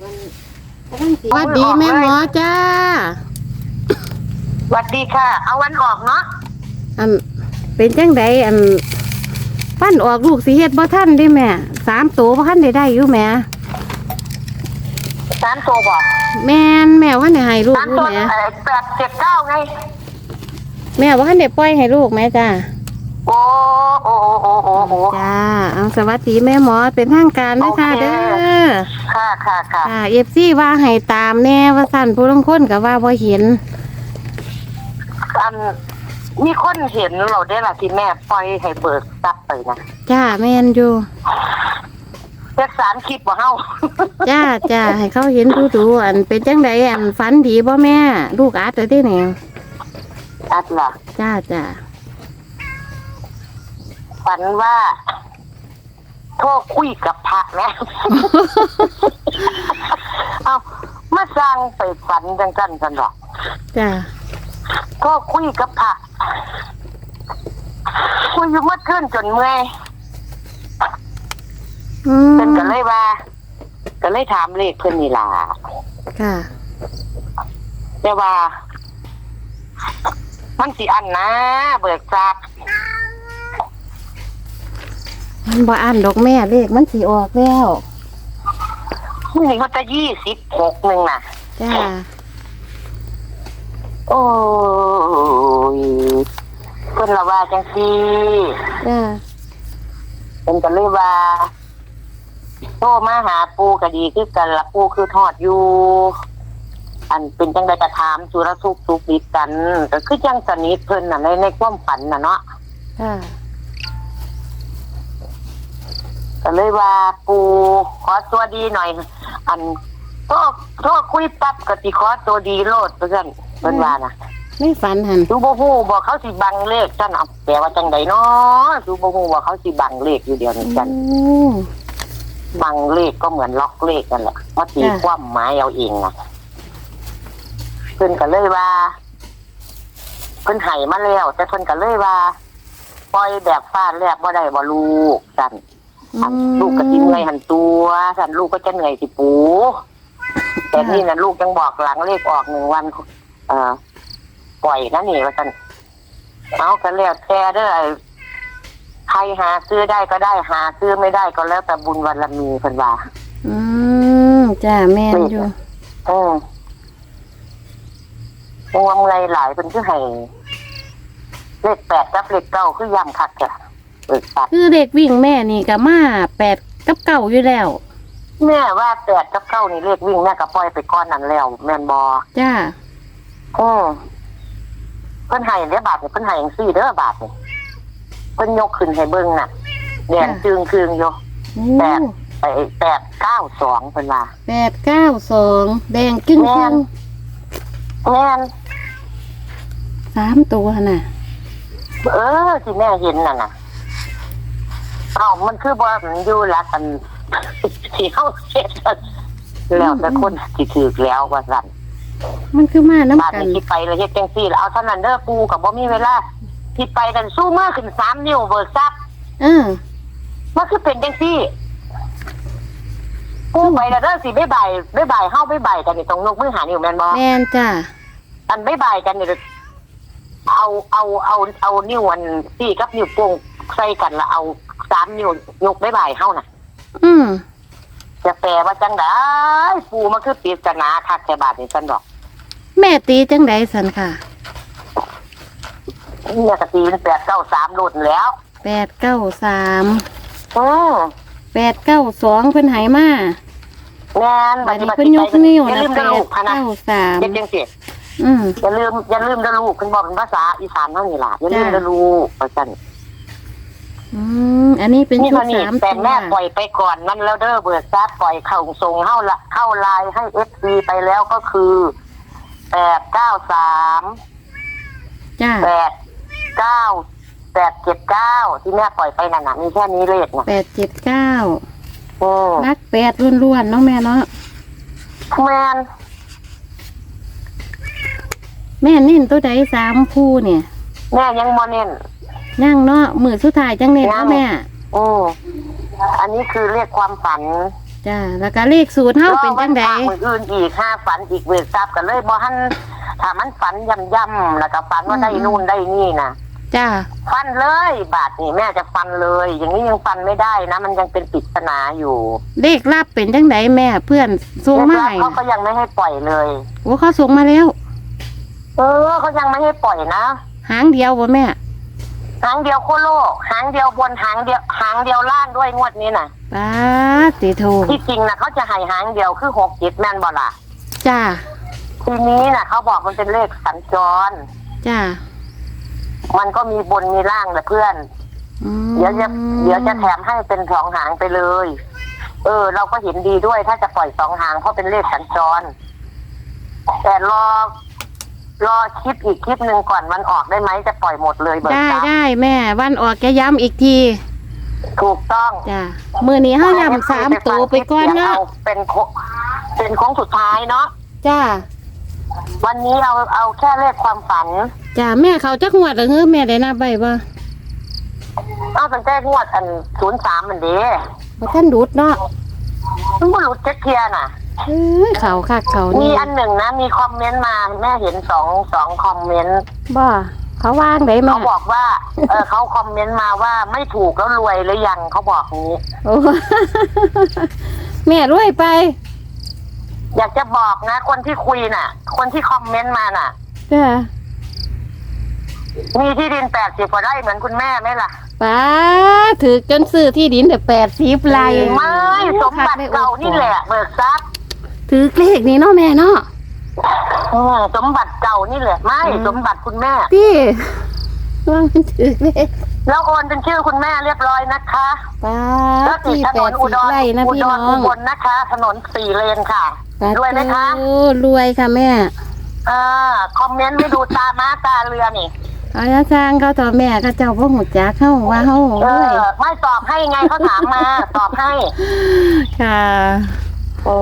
สวัสดีแม่หมอจ้าสวัสดีค่ะ เอาวันออกเนาะอันเป็นจังใดอันปั้นออกลูกสิเฮ็ดบ่ทันเด้แม่สามตัวบ่ทันได้ได้อยู่แม่สามตัวบอกแม่นแม่ว่าได้ให้ลูกสามอยู่ตัวแม่เอ่อแปดเจ็ดเก้าไง แม่ว่าทันได้ปล่อยให้ลูกแม่จ้า โอ้โอ้โอ้โอ้โอ้ จ้าเอาสวัสดีแม่หมอเป็นทางการนะคะโอเค เด้อค่ะค่ะค่ะค่ะ FC ว่าให้ตามแน่ว่าสั่นผู้ลางคนก็ว่าบ่เห็นอันมีคนเห็นเราได้ละที่แม่ปล่อยให้เบิกซับไปนะจ้าแม่นอยู่เจ็ดสามคลิปบ่าเฮา จ้าจ้าให้เขาเห็นดูดูๆอันเป็นจังใดอันฝันดีบ่แม่ ลูกอาจจะได้เนี่ยอัดล่ะจ้าจ้า ฝันว่าโทรคุยกับพระนะ เอามาสร้างไปฝันจังกันกันหรอกจ้าก็คุยกับพระคุยอยู่เมื่อคืนจนเมื่อยอืมเป็นก็เลยว่า ก็เลยถามเลขเพื่อนนี่ล่ะค่ะ แต่ว่า มันสิอันนะ เบิกทราบ มันบ่อ่านดอกแม่เลขมันสีออกแล้วมันนี่เขาจะยี่สิบหกหนึ่งน่ะ จ้าโอ้ยเพื่อนละว่าจังซี่จ้าเป็นก็เลยว่าโทรมาหาปูก็ดีคือกันละปูคือทอดอยู่ อันเป็นจังไดกระถามสุรสุขสุขดิบกันก็คือจังสนิทเพิ่นน่ะในในความฝันน่ะเนาะค่ะ ก็เลยว่าปูขอตัวดีหน่อย อันโทรโทรคุยปั๊บก็สิขอตัวดีโลดเพื่อนเพิ่นว่านะไม่ฝันหันดูบ่ฮู้บอกเขาสิบังเลขจันเอาแปลว่าจังไดเนาะดูบ่ฮู้ว่าเขาสิบังเลขอยู่เดียวนี้จันโอ้บังเลขก็เหมือนล็อกเลขนั่นแหละมาตีค่ะความหมายเอาเองนะเพิ่นก็เลยว่าเพิ่นให้มาแล้ว แต่เพิ่นก็เลยว่า ปล่อยแบบฟาดแลบบ่ได้บ่ลูกจันอัน ลูกก็สิเหนื่อยหันตัวสันลูกก็จะเหนื่อยสิปูแต่นี่นะลูกยังบอกหลังเลขออกหนึ่งวันเอ่อปล่อยนะนี่ว่าสันเอากันแล้วแต่เด้อไอ้ใครหาซื้อได้ก็ได้หาซื้อไม่ได้ก็แล้วแต่บุญวันละมีเพิ่นว่าอืมจ้าแม่นอยู่เออวงไรหลายเป็นคือให้เลขแปดกับเลขเก้าคือย่ำคักจ้ะ เปิดปัดคือเด็กวิ่งแม่นี่ก็มาแปดกับเก่าอยู่แล้ว แม่ว่าแปดกับเก้านี่เลขวิ่งแม่ก็ปล่อยไปก้อนนั้นแล้ว แม่นบอจ้าอืมเพิ่นให้เด้อบาทเนี่ยเพิ่นให้อย่างซี่เด้อบาทเนี่ยเพิ่นยกขึ้นให้เบิ่งน่ะแดงจึงคืงอยู่โอ้แปดไปแปดเก้าสองเพิ่นว่าแปดเก้าสองแดงกิ้งแม่กิ้งนแม่นสามตัวน่ะ เออที่แม่เห็นน่ะน่ะเอ้ามันคือบ่มันอยู่ละกันที่เฮาเฮ็ดกันแล้วแต่คนสิถูกแล้วว่าซั่นมันคือมาบาดน้ำกัน นี้ที่ไปแล้วเฮ็ดจังซี่แล้วเอาเท่านั้นเด้อปูก็บ่มีเวลาที่ไปกันสู้มือขึ้นสามนิ้วเบิกทรัพย์เออ มันคือเป็นจังซี่ปูไปแล้วเด้อสิบ๊ายบายบ๊ายบายเฮาบ๊ายบายกันนี่ตรงนกมือหานิ้วแม่นบ่ แม่นจ้าอันบ๊ายบายกันนี่เอาเอาเอาเอานิ้วอันซี่กับนิ้วโป้งใส่กันแล้วเอา สามนิ้วยกบ๊ายบายเฮาน่ะ อืมจะแปลว่าจังไดปูมันคือปริศนาคักแค่บาดนี่ซั่นดอกแม่ตีจังไดสันค่ะเนี่ยกะตีเป็น8 9 3รุ่นแล้วแปดเก้าสามอือแปดเก้าสองเพิ่นใหายมาแม่นบัดนี้บัดเพิ่นนี้ยไปกนิ้วอย่านะลืมแปเด้อดลูกพะนะเก้าสามเฮ็ดจังซี่อืมอย่าลืมอย่าลืมเด้อลูกเพิ่นบอกเป็นภาษาอีสานเท่านี้ล่ะอย่าลืมจ้ะเด้อลูกว่าซั่น อืมอันนี้เป็นนี่ชุดเท่านี้สามแต่ตัวแม่ปล่อยไปก่อนมันแล้วเด้อเบิดซัดปล่อยเข้าส่งเฮาละเข้าไลน์ให้ FC ไปแล้วก็คือ893จ้าแปดเก้าแปดเจ็ดเก้าที่แม่ปล่อยไปนั่นน่ะมีแค่นี้เลขน่ะแปดเจ็ดเก้าอืมรักแปดล้วนๆเนาะแม่เนาะแมนแม่นิ่นตัวใดสามคู่เนี่ย แม่ยังโมเน้น ย่างเนาะมือสุดท้ายจังเน้นยัเนาะงแม่อืมอันนี้คือเรียกความฝันจ้าแล้วก็เลขสูตรเฮาเป็นจังไดรอวันพระมื้ออื่นอีกห้าฝันอีกเวรทรัพย์กันเลยบ่ทันถ้ามันฝันย่ำๆแล้วก็ฝันว่าได้นู่นได้นี่นะจ้าฟันเลยบาทนี่แม่จะฟันเลย อย่างนี้ยังฟันไม่ได้นะ มันยังเป็นปริศนาอยู่ เลขลับเป็นจังไดแม่เพื่อนส่งมาให้เขาก็ยังไม่ให้ปล่อยเลยโอ้เขาส่งมาแล้ว เออเขายังไม่ให้ปล่อยนะหางเดียวบ่แม่ หางเดียวโคโลหางเดียวบนหางเดียวหางเดียวล่างด้วยงวดนี้น่ะป้าติโทที่จริงนะเขาจะให้หางเดียวคือหกเจ็ดแม่นบ่ล่ะจ้าทีนี้น่ะ เขาบอกมันเป็นเลขสัญจร จ้ามันก็มีบนมีล่างแหละเพื่อน อืมเดี๋ยวจะเดี๋ยวจะแถมให้เป็นสองหางไปเลย เออ เราก็เห็นดีด้วยถ้าจะปล่อยสองหางเพราะเป็นเลขสัญจร แต่รอ รอคลิปอีกคลิปหนึ่งก่อนมันออกได้ไหมจะปล่อยหมดเลยเบิกได้ทรัพย์ได้แม่ วันออกจะย้ำอีกทีถูกต้องจ้ามือนี้เฮาย้ำสามตัวไปก่อนเนาะเอาเป็นโคเป็นโค้งสุดท้ายเนาะจ้าวันนี้เอาเอาแค่เลขความฝันจ้าแม่เขาจักงวดเหรือเฮ้อแม่ได้นับใบบ่เอาตั้งแต่งวดอันศูนย์สามมันเด้บ่ท่านดูดเนาะมันก็หลุดเจ็ดเทียน่ะ เอ้ยเขาคักเขามีนี่อันหนึ่งนะ มีคอมเมนต์มาแม่เห็นสองสองคอมเมนต์บ่เขาว่างได้แม่เขาบอกว่า เออเขาคอมเมนต์มาว่าไม่ถูกแล้วรวยหรือยังเขาบอกอย่างนี้ โอ้ แม่รวยไป อยากจะบอกนะ คนที่คุยน่ะ คนที่คอมเมนต์มาน่ะ จ้ามีที่ดินแปดสิบกว่าไร่เหมือนคุณแม่ไหมล่ะป้าถือจนซื้อที่ดินเดี๋ยวแปดสิบไร่ไม่สมบัติเก่านี่แหละเบิกทรัพย์ ถือเลขนี้เนาะแม่เนาะอืมสมบัติเก่านี่แหละไม่อืมสมบัติคุณแม่พี่ว่ามันถือเลขแล้วโอนเป็นชื่อคุณแม่เรียบร้อยนะคะป้าแล้วติดที่ถแปนดนอุสิบดรไร่นะอุพี่ดน้รออุงบลนะคะ ถนนสี่เลนค่ะป้ารวยไหมคะโอ้รวยค่ะแม่อ่าคอมเมนต์ไม่ดูตาม้าตาเรือนี่ เอาละทางเขาต่อแม่เขาเจ้าพ่อหูจักเข้าว่าเขาเอรวยอไม่ตอบให้ไงเขาถามมา ตอบให้ค่ะ โอ้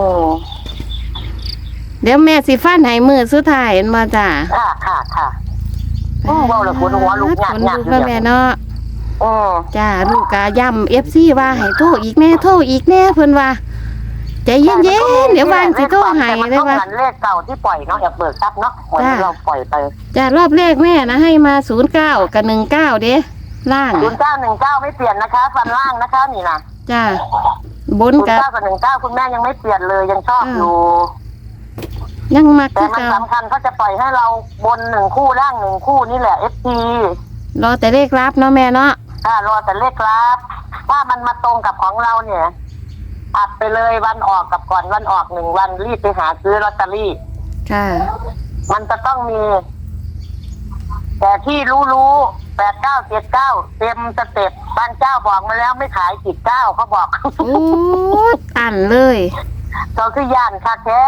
เดี๋ยวแม่สิฟันให้มือสุดท้ายเห็นบ่จ้าค่ะค่ะค่ะอืมเว้าแล้วขนหัวลุกหยาบขนหยาบลุกแล้วแม่เนาะอืมจ้าลูกกาย่ำเอฟซีว่าให้โทรอีกแน่โทรอีกแน่เพิ่นว่าใจเย็นๆเดี๋ยววางสิโทรให้แต่มันได้ต้องว่าเหมือนเลขเก่าที่ปล่อยเนาะอย่าเบิกทรัพย์เนาะเหมือนจ้าเราปล่อยไปจ้ารอบแรกแม่นะให้มาศูนย์เก้ากับหนึ่งเก้าเด้ล่างศูนย์เก้าหนึ่งเก้าไม่เปลี่ยนนะคะฟันล่างนะคะนี่นะจ้าบนศูนย์กับเก้ากับหนึ่งเก้าคุณแม่ยังไม่เปลี่ยนเลยยังชอบอ่าอยู่ ยังมักแต่คือมันเก่าสำคัญเขาจะปล่อยให้เราบนหนึ่งคู่ล่างหนึ่งคู่นี่แหละเอฟซีรอแต่เลขรับเนาะแม่เนาะถ้ารอแต่เลขรับถ้ามันมาตรงกับของเราเนี่ยอัดไปเลยวันออกกับก่อนวันออกหนึ่งวันรีบไปหาซื้อลอตเตอรี่ ค่ะ มันจะต้องมี แต่ที่รู้รู้แปดเก้าเจ็ดเก้าเต็มสเต็ปบางเจ้าบอกมาแล้วไม่ขายจิตเก้าเขาบอก โอ้อันเลย เราคือย่านค่ะแท้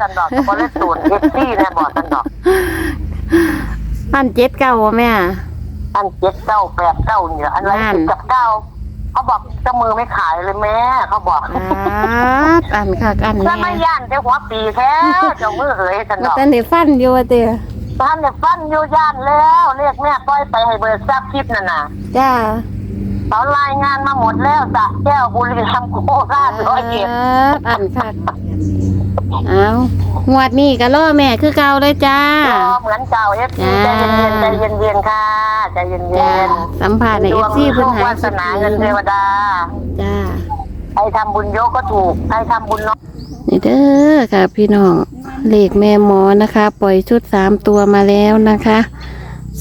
สันดอกกับบริสุทธิ์เอฟซี่นะบอกสันดอกอันเจ็ดเก้าบ่แม่ อันเจ็ดเก้าแปดเก้าเนี่ยอันไรนั่น สิบกับเก้าเขาบอกเจ้ามือไม่ขายเลยแม่เขาบอกอ่าอันค่ะอันถ้าแม่ไม่ย่านเจ้าหัวปีแท้เจ้ามือเอ๋ยสันมาดอกแต่ในฟันอยู่ว่าเตียท่านเนี่ยฟันอยู่ย่านแล้วเรียกแม่ปล่อยไปให้เบิร์ซับคลิปนั่นน่ะจ้า เขารายงานมาหมดแล้วสระแก้วบุรีรัมย์โคราชร้อยเอ็ดอันค่ะเอางวดนี้ก็ล่อแม่คือเก่าเลยจ้ารอเหมือนเก่าเอฟซีใจจ้าเย็นๆใจเย็นๆค่ะใจเย็จ้านๆสัมผัสในเอฟซีดเพิ่นวงหาวายสนาเงินเทวดา จ้าใครทำบุญเยอะก็ถูกใครทำบุญน้อยนี่เด้อค่ะพี่น้องเลขแม่หมอนะคะ ปล่อยชุดสามตัวมาแล้วนะคะ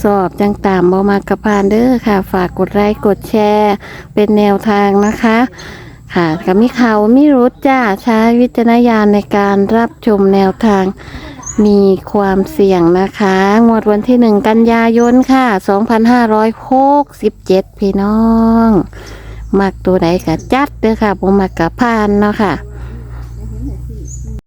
สอบจังตามบอมากระพานเด้อค่ะ ฝากกดไลค์กดแชร์ เป็นแนวทางนะคะ ค่ะกับมีข่าวมีรถจ้าใช้วิจารณญาณในการรับชมแนวทางมีความเสี่ยงนะคะ งวดวันที่หนึ่งกันยายนค่ะ 2567 พี่น้อง มักตัวใดก็จัดเด้อค่ะบ่มักกะพานเนาะค่ะ